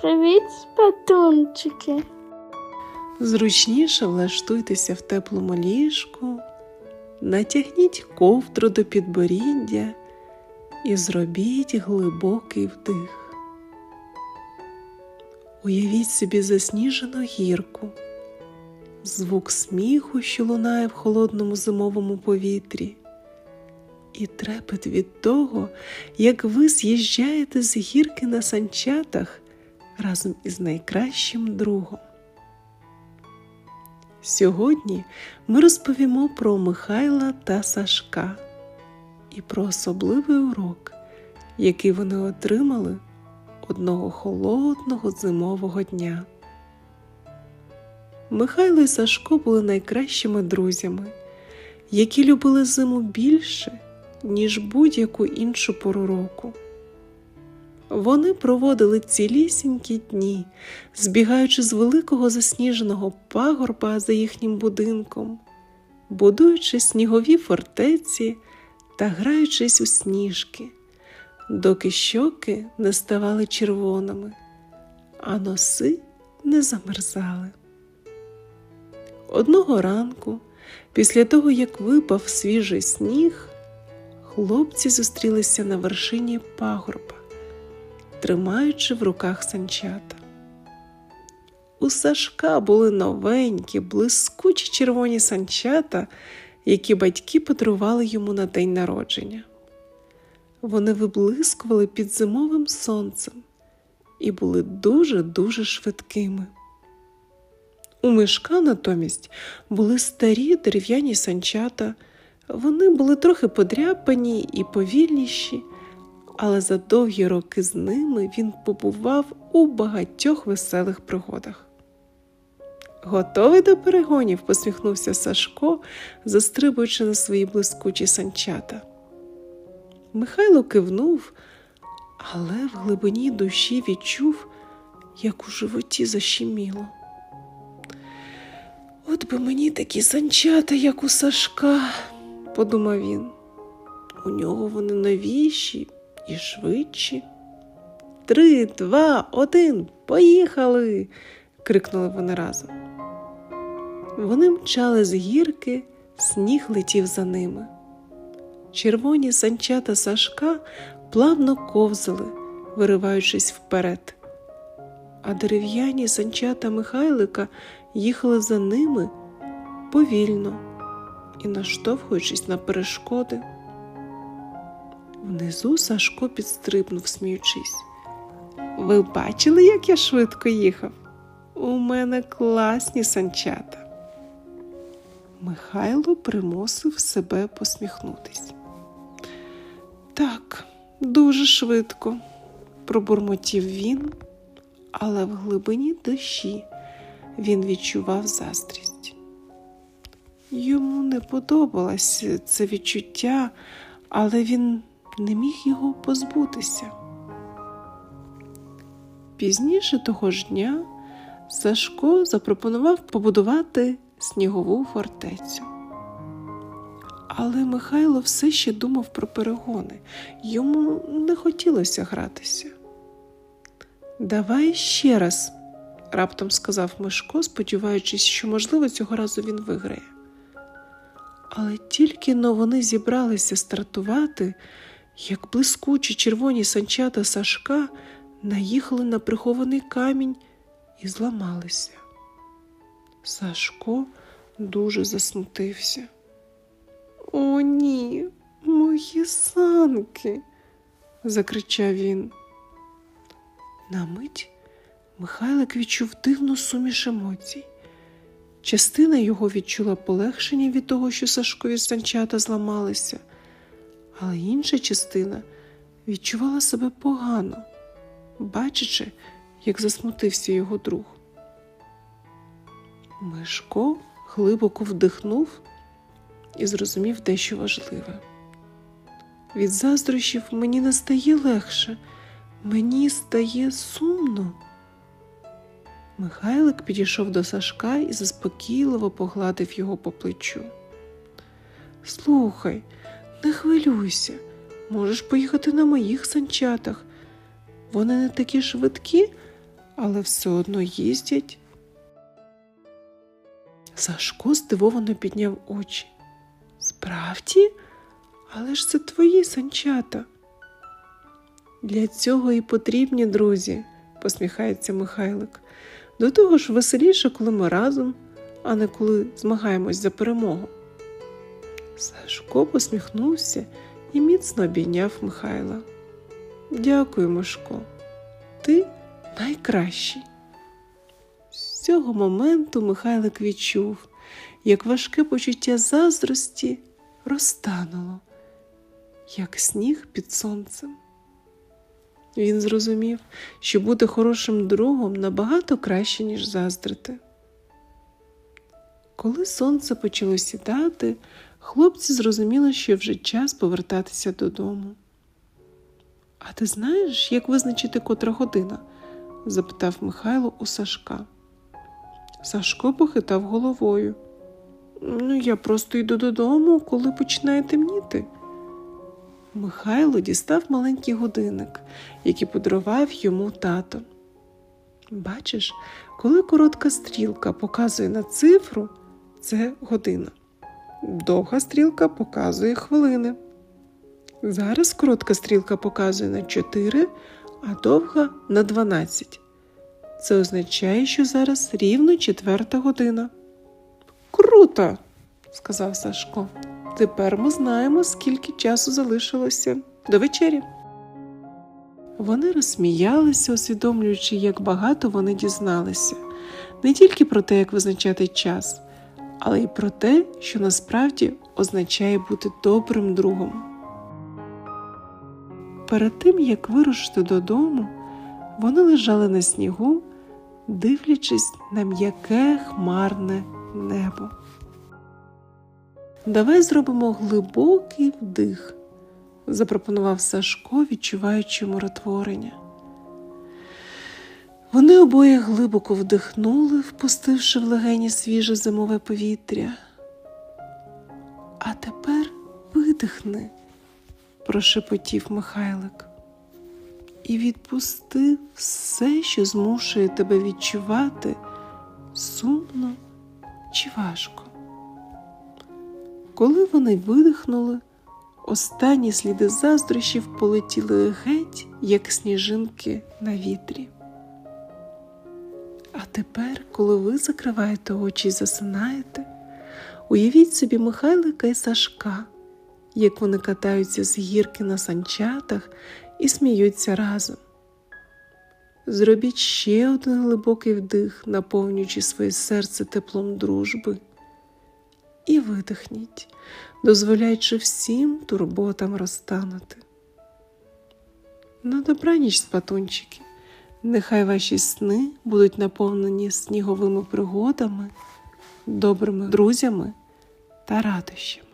Привіт, спатунчики. Зручніше влаштуйтеся в теплому ліжку, натягніть ковдру до підборіддя і зробіть глибокий вдих. Уявіть собі засніжену гірку, звук сміху, що лунає в холодному зимовому повітрі, і трепет від того, як ви з'їжджаєте з гірки на санчатах разом із найкращим другом. Сьогодні ми розповімо про Михайла та Сашка і про особливий урок, який вони отримали одного холодного зимового дня. Михайло і Сашко були найкращими друзями, які любили зиму більше, ніж будь-яку іншу пору року. Вони проводили цілісінькі дні, збігаючи з великого засніженого пагорба за їхнім будинком, будуючи снігові фортеці та граючись у сніжки, доки щоки не ставали червоними, а носи не замерзали. Одного ранку, після того, як випав свіжий сніг, хлопці зустрілися на вершині пагорба тримаючи в руках санчата. У Сашка були новенькі, блискучі червоні санчата, які батьки подарували йому на день народження. Вони виблискували під зимовим сонцем і були дуже-дуже швидкими. У мишка натомість були старі дерев'яні санчата, вони були трохи подряпані і повільніші але за довгі роки з ними він побував у багатьох веселих пригодах. Готовий до перегонів? посміхнувся Сашко, застрибуючи на свої блискучі санчата. Михайло кивнув, але в глибині душі відчув, як у животі защеміло. От би мені такі санчата, як у Сашка, подумав він. У нього вони новіші, і швидші. Три, два, один, поїхали. крикнули вони разом. Вони мчали з гірки, сніг летів за ними. Червоні санчата Сашка плавно ковзали, вириваючись вперед, а дерев'яні санчата Михайлика їхали за ними повільно і наштовхуючись на перешкоди. Внизу Сашко підстрибнув, сміючись. Ви бачили, як я швидко їхав? У мене класні санчата. Михайло примусив себе посміхнутись. Так, дуже швидко, пробурмотів він, але в глибині душі він відчував заздрість. Йому не подобалось це відчуття, але він не міг його позбутися. Пізніше того ж дня Сашко запропонував побудувати снігову фортецю. Але Михайло все ще думав про перегони, йому не хотілося гратися. Давай ще раз, раптом сказав Мишко, сподіваючись, що, можливо, цього разу він виграє. Але тільки но вони зібралися стартувати, як блискучі червоні санчата Сашка наїхали на прихований камінь і зламалися. Сашко дуже засмутився. О, ні, мої санки, закричав він. На мить Михайлик відчув дивну суміш емоцій. Частина його відчула полегшення від того, що Сашкові санчата зламалися але інша частина відчувала себе погано, бачачи, як засмутився його друг. Мишко глибоко вдихнув і зрозумів дещо важливе. Від заздрощів мені не стає легше, мені стає сумно. Михайлик підійшов до Сашка і заспокійливо погладив його по плечу. Слухай, не хвилюйся, можеш поїхати на моїх санчатах. Вони не такі швидкі, але все одно їздять. Сашко здивовано підняв очі. Справді? Але ж це твої санчата. Для цього і потрібні друзі, посміхається Михайлик. До того ж веселіше, коли ми разом, а не коли змагаємось за перемогу. Сашко посміхнувся і міцно обійняв Михайла. Дякую, Мишко, ти найкращий. З цього моменту Михайлик відчув, як важке почуття заздрості розтануло, як сніг під сонцем. Він зрозумів, що бути хорошим другом набагато краще, ніж заздрити. Коли сонце почало сідати, хлопці зрозуміли, що вже час повертатися додому. А ти знаєш, як визначити котра година? запитав Михайло у Сашка. Сашко похитав головою. Ну, я просто йду додому, коли починає темніти. Михайло дістав маленький годинник, який подарував йому тато. Бачиш, коли коротка стрілка показує на цифру, це година. Довга стрілка показує хвилини. Зараз коротка стрілка показує на 4, а довга на 12. Це означає, що зараз рівно четверта година. Круто, сказав Сашко. Тепер ми знаємо, скільки часу залишилося до вечері. Вони розсміялися, усвідомлюючи, як багато вони дізналися, не тільки про те, як визначати час, але й про те, що насправді означає бути добрим другом. Перед тим, як вирушити додому, вони лежали на снігу, дивлячись на м'яке хмарне небо. Давай зробимо глибокий вдих, запропонував Сашко, відчуваючи миротворення. Вони обоє глибоко вдихнули, впустивши в легені свіже зимове повітря. А тепер видихни, прошепотів Михайлик, і відпусти все, що змушує тебе відчувати сумно чи важко. Коли вони видихнули, останні сліди заздрощів полетіли геть, як сніжинки на вітрі. Тепер, коли ви закриваєте очі і засинаєте, уявіть собі Михайлика і Сашка, як вони катаються з гірки на санчатах і сміються разом. Зробіть ще один глибокий вдих, наповнюючи своє серце теплом дружби і видихніть, дозволяючи всім турботам розтанути. На добраніч, спатунчики, нехай ваші сни будуть наповнені сніговими пригодами, добрими друзями та радощами.